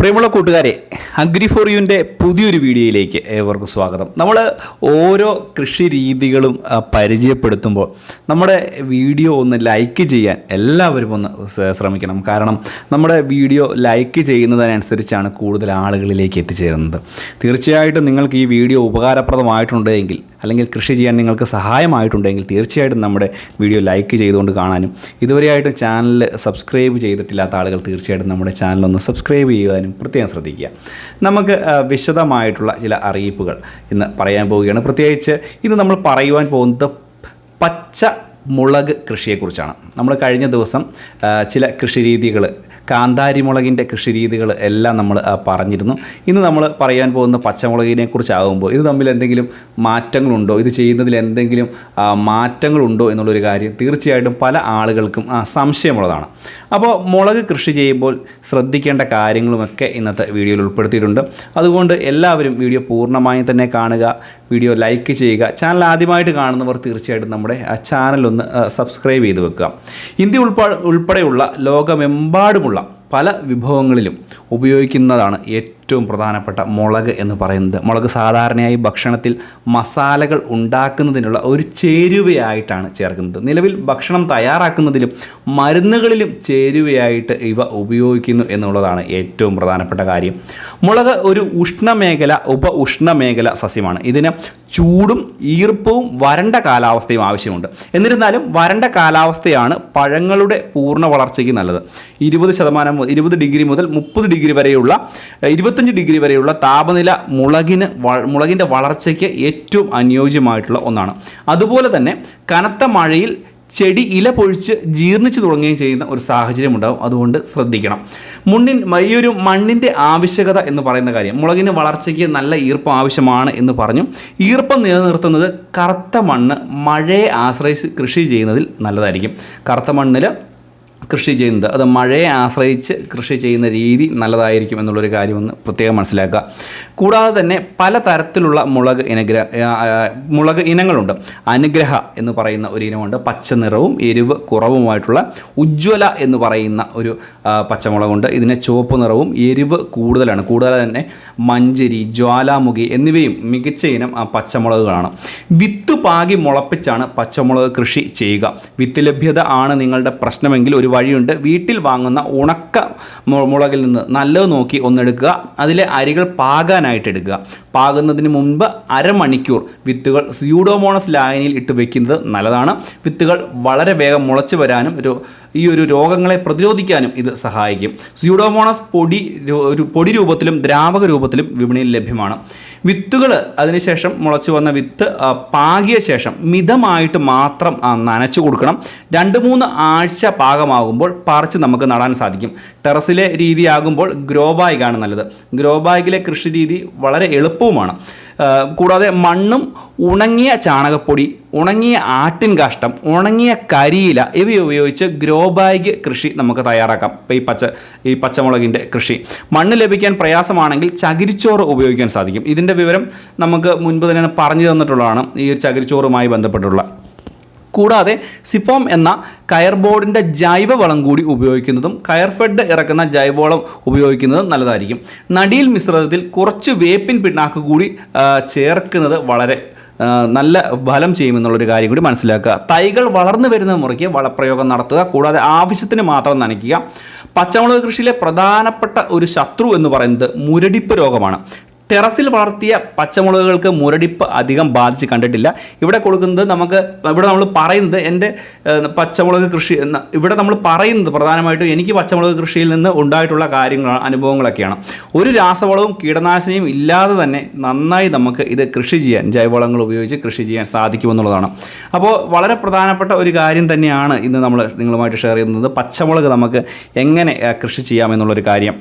പ്രിയമുള്ള കൂട്ടുകാരെ agri four യുവിന്റെ പുതിയൊരു വീഡിയോയിലേക്ക് ഏവർക്കും സ്വാഗതം. നമ്മൾ ഓരോ കൃഷി രീതികളും പരിചയപ്പെടുത്തുമ്പോൾ നമ്മുടെ വീഡിയോ ഒന്ന് ലൈക്ക് ചെയ്യാൻ എല്ലാവരും ഒന്ന് ശ്രമിക്കണം. കാരണം നമ്മുടെ വീഡിയോ ലൈക്ക് ചെയ്യുന്നതിനനുസരിച്ചാണ് കൂടുതൽ ആളുകളിലേക്ക് എത്തിച്ചേരുന്നത്. തീർച്ചയായിട്ടും നിങ്ങൾക്ക് ഈ വീഡിയോ ഉപകാരപ്രദമായിട്ടുണ്ടെങ്കിൽ അല്ലെങ്കിൽ കൃഷി ചെയ്യാൻ നിങ്ങൾക്ക് സഹായമായിട്ടുണ്ടെങ്കിൽ തീർച്ചയായിട്ടും നമ്മുടെ വീഡിയോ ലൈക്ക് ചെയ്തുകൊണ്ട് കാണാനും. ഇതുവരെയായിട്ടും ചാനൽ സബ്സ്ക്രൈബ് ചെയ്തിട്ടില്ലാത്ത ആളുകൾ തീർച്ചയായിട്ടും നമ്മുടെ ചാനൽ ഒന്ന് സബ്സ്ക്രൈബ് ചെയ്യുവാനും പ്രത്യേകം ശ്രദ്ധിക്കുക. നമുക്ക് വിശദമായിട്ടുള്ള ചില അറിയിപ്പുകൾ ഇന്ന് പറയാൻ പോവുകയാണ്. പ്രത്യേകിച്ച് ഇന്ന് നമ്മൾ പറയുവാൻ പോകുന്നത് പച്ച മുളക് കൃഷിയെക്കുറിച്ചാണ്. നമ്മൾ കഴിഞ്ഞ ദിവസം ചില കൃഷി രീതികൾ കാന്താരി മുളകിന്റെ കൃഷി രീതികൾ എല്ലാം നമ്മൾ പറഞ്ഞിരുന്നു. ഇന്ന് നമ്മൾ പറയാൻ പോകുന്ന പച്ചമുളകിനെ കുറിച്ചാകുമ്പോൾ ഇത് തമ്മിൽ എന്തെങ്കിലും മാറ്റങ്ങളുണ്ടോ? ഇത് ചെയ്യുന്നതിൽ എന്തെങ്കിലും മാറ്റങ്ങളുണ്ടോ എന്നുള്ളൊരു കാര്യം തീർച്ചയായിട്ടും പല ആളുകൾക്കും സംശയമുള്ളതാണ്. അപ്പോൾ മുളക് കൃഷി ചെയ്യുമ്പോൾ ശ്രദ്ധിക്കേണ്ട കാര്യങ്ങളുമൊക്കെ ഇന്നത്തെ വീഡിയോയിൽ ഉൾപ്പെടുത്തിയിട്ടുണ്ട്. അതുകൊണ്ട് എല്ലാവരും വീഡിയോ പൂർണമായും തന്നെ കാണുക വീഡിയോ ലൈക്ക് ചെയ്യുക. ചാനൽ ആദ്യമായിട്ട് കാണുന്നവർ തീർച്ചയായിട്ടും നമ്മുടെ ചാനലൊന്ന് സബ്സ്ക്രൈബ് ചെയ്ത് വെക്കുക. ഇന്ത്യ ഉൾപ്പെടെ ഉൾപ്പെടെയുള്ള ലോകമെമ്പാടുമുള്ള പല വിഭവങ്ങളിലും ഉപയോഗിക്കുന്നതാണ് ഏറ്റവും പ്രധാനപ്പെട്ട മുളക് എന്ന് പറയുന്നത്. മുളക് സാധാരണയായി ഭക്ഷണത്തിൽ മസാലകൾ ഉണ്ടാക്കുന്നതിനുള്ള ഒരു ചേരുവയായിട്ടാണ് ചേർക്കുന്നത്. നിലവിൽ ഭക്ഷണം തയ്യാറാക്കുന്നതിലും മരുന്നുകളിലും ചേരുവയായിട്ട് ഇവ ഉപയോഗിക്കുന്നു എന്നുള്ളതാണ് ഏറ്റവും പ്രധാനപ്പെട്ട കാര്യം. മുളക് ഒരു ഉഷ്ണമേഖല ഉപ ഉഷ്ണമേഖല സസ്യമാണ്. ഇതിന് ചൂടും ഈർപ്പവും വരണ്ട കാലാവസ്ഥയും ആവശ്യമുണ്ട്. എന്നിരുന്നാലും വരണ്ട കാലാവസ്ഥയാണ് പഴങ്ങളുടെ പൂർണ വളർച്ചയ്ക്ക് നല്ലത്. ഇരുപത് ശതമാനം ഇരുപത് ഡിഗ്രി മുതൽ മുപ്പത് ഡിഗ്രി വരെയുള്ള ഇരുപത്തഞ്ച് ഡിഗ്രി വരെയുള്ള താപനില മുളകിന് മുളകിന്റെ വളർച്ചയ്ക്ക് ഏറ്റവും അനുയോജ്യമായിട്ടുള്ള ഒന്നാണ്. അതുപോലെ തന്നെ കനത്ത മഴയിൽ ചെടി ഇല പൊഴിച്ച് ജീർണിച്ച് തുടങ്ങുകയും ചെയ്യുന്ന ഒരു സാഹചര്യം ഉണ്ടാകും അതുകൊണ്ട് ശ്രദ്ധിക്കണം. മുണ്ണിൻ ഈ ഒരു മണ്ണിന്റെ ആവശ്യകത എന്ന് പറയുന്ന കാര്യം മുളകിന് വളർച്ചയ്ക്ക് നല്ല ഈർപ്പം ആവശ്യമാണ് എന്ന് പറഞ്ഞു. ഈർപ്പം നിലനിർത്തുന്നത് കറുത്ത മണ്ണ് മഴയെ ആശ്രയിച്ച് കൃഷി ചെയ്യുന്നതിൽ നല്ലതായിരിക്കും. കറുത്ത മണ്ണിൽ കൃഷി ചെയ്യുന്നത് അത് മഴയെ ആശ്രയിച്ച് കൃഷി ചെയ്യുന്ന രീതി നല്ലതായിരിക്കും എന്നുള്ളൊരു കാര്യമൊന്ന് പ്രത്യേകം മനസ്സിലാക്കുക. കൂടാതെ തന്നെ പല തരത്തിലുള്ള മുളക് ഇനഗ്ര ആ, ആ, മുളക് ഇനങ്ങളുണ്ട്. അനുഗ്രഹ എന്ന് പറയുന്ന ഒരു ഇനമുണ്ട്. പച്ച നിറവും എരിവ് കുറവുമായിട്ടുള്ള ഉജ്ജ്വല എന്ന് പറയുന്ന ഒരു പച്ചമുളകുണ്ട്. ഇതിന് ചുവപ്പ് നിറവും എരിവ് കൂടുതലാണ്. കൂടാതെ തന്നെ മഞ്ചരി ജ്വാലാമുഖി എന്നിവയും മികച്ച ഇനം ആ, പച്ചമുളകുകളാണ്. വിത്ത് പാകി മുളപ്പിച്ചാണ് പച്ചമുളക് കൃഷി ചെയ്യുക. വിത്ത് ലഭ്യത ആണ് നിങ്ങളുടെ പ്രശ്നമെങ്കിൽ ഒരു വഴിയുണ്ട്. വീട്ടിൽ വാങ്ങുന്ന ഉണക്ക മുളകിൽ നിന്ന് നല്ലത് നോക്കി ഒന്നെടുക്കുക. അതിലെ അരികൾ പാകാനായിട്ട് എടുക്കുക പാകുന്നതിന് മുൻപ് അരമണിക്കൂർ വിത്തുകൾ സ്യൂഡോമോണസ് ലായനിയിൽ ഇട്ട് വെക്കുന്നത് നല്ലതാണ്. വിത്തുകൾ വളരെ വേഗം മുളച്ചു വരാനും ഒരു ഈ ഒരു രോഗങ്ങളെ പ്രതിരോധിക്കാനും ഇത് സഹായിക്കും. സ്യൂഡോമോണസ് പൊടി ഒരു പൊടി രൂപത്തിലും ദ്രാവക രൂപത്തിലും വിപണിയിൽ ലഭ്യമാണ്. വിത്തുകൾ അതിനുശേഷം മുളച്ചു വന്ന വിത്ത് പാകിയ ശേഷം മിതമായിട്ട് മാത്രം നനച്ചു കൊടുക്കണം. രണ്ട് മൂന്ന് ആഴ്ച പാകമാകുമ്പോൾ പറിച്ച് നമുക്ക് നടാൻ സാധിക്കും. ടെറസിലെ രീതിയാകുമ്പോൾ ഗ്രോ ബാഗാണ് നല്ലത്. ഗ്രോ ബാഗിലെ കൃഷി രീതി വളരെ എളുപ്പവുമാണ്. കൂടാതെ മണ്ണും ഉണങ്ങിയ ചാണകപ്പൊടി ഉണങ്ങിയ ആട്ടിൻ കാഷ്ടം ഉണങ്ങിയ കരിയില ഇവ ഉപയോഗിച്ച് ഗ്രോ ബാഗ് കൃഷി നമുക്ക് തയ്യാറാക്കാം. ഇപ്പോൾ ഈ പച്ച ഈ പച്ചമുളകിന്റെ കൃഷി. മണ്ണ് ലഭിക്കാൻ പ്രയാസമാണെങ്കിൽ ചകിരിച്ചോറ് ഉപയോഗിക്കാൻ സാധിക്കും. ഇതിന്റെ വിവരം നമുക്ക് മുൻപ് തന്നെ പറഞ്ഞു തന്നിട്ടുള്ളതാണ്. ഈ ഒരു ചകിരിച്ചോറുമായി ബന്ധപ്പെട്ടുള്ള കൂടാതെ സിപ്പോം എന്ന കയർ ബോർഡിന്റെ ജൈവവളം കൂടി ഉപയോഗിക്കുന്നതും കയർ ഫെഡ് ഇറക്കുന്ന ജൈവവളം ഉപയോഗിക്കുന്നതും നല്ലതായിരിക്കും. നടിയിൽ മിശ്രിതത്തിൽ കുറച്ച് വേപ്പിൻ പിണ്ണാക്ക് കൂടി ചേർക്കുന്നത് വളരെ നല്ല ഫലം ചെയ്യുമെന്നുള്ളൊരു കാര്യം കൂടി മനസ്സിലാക്കുക. തൈകൾ വളർന്നു വരുന്ന മുറയ്ക്ക് വളപ്രയോഗം നടത്തുക കൂടാതെ ആവശ്യത്തിന് മാത്രം നനയ്ക്കുക. പച്ചമുളക് കൃഷിയിലെ പ്രധാനപ്പെട്ട ഒരു ശത്രു എന്ന് പറയുന്നത് മുരടിപ്പ് രോഗമാണ്. ടെറസിൽ വളർത്തിയ പച്ചമുളകുകൾക്ക് മുരടിപ്പ് അധികം ബാധിച്ച് കണ്ടിട്ടില്ല. ഇവിടെ കൊടുക്കുന്നത് നമുക്ക് ഇവിടെ നമ്മൾ പറയുന്നത് എന്റെ പച്ചമുളക് കൃഷി ഇവിടെ നമ്മൾ പറയുന്നത് പ്രധാനമായിട്ടും എനിക്ക് പച്ചമുളക് കൃഷിയിൽ നിന്ന് ഉണ്ടായിട്ടുള്ള കാര്യങ്ങളാണ് അനുഭവങ്ങളൊക്കെയാണ്. ഒരു രാസവളവും കീടനാശിനിയും ഇല്ലാതെ തന്നെ നന്നായി നമുക്ക് ഇത് കൃഷി ചെയ്യാൻ ജൈവവളങ്ങൾ ഉപയോഗിച്ച് കൃഷി ചെയ്യാൻ സാധിക്കുമെന്നുള്ളതാണ്. അപ്പോൾ വളരെ പ്രധാനപ്പെട്ട ഒരു കാര്യം തന്നെയാണ് ഇന്ന് നമ്മൾ നിങ്ങളുമായിട്ട് ഷെയർ ചെയ്യുന്നത്. പച്ചമുളക് നമുക്ക് എങ്ങനെ കൃഷി ചെയ്യാമെന്നുള്ളൊരു കാര്യം.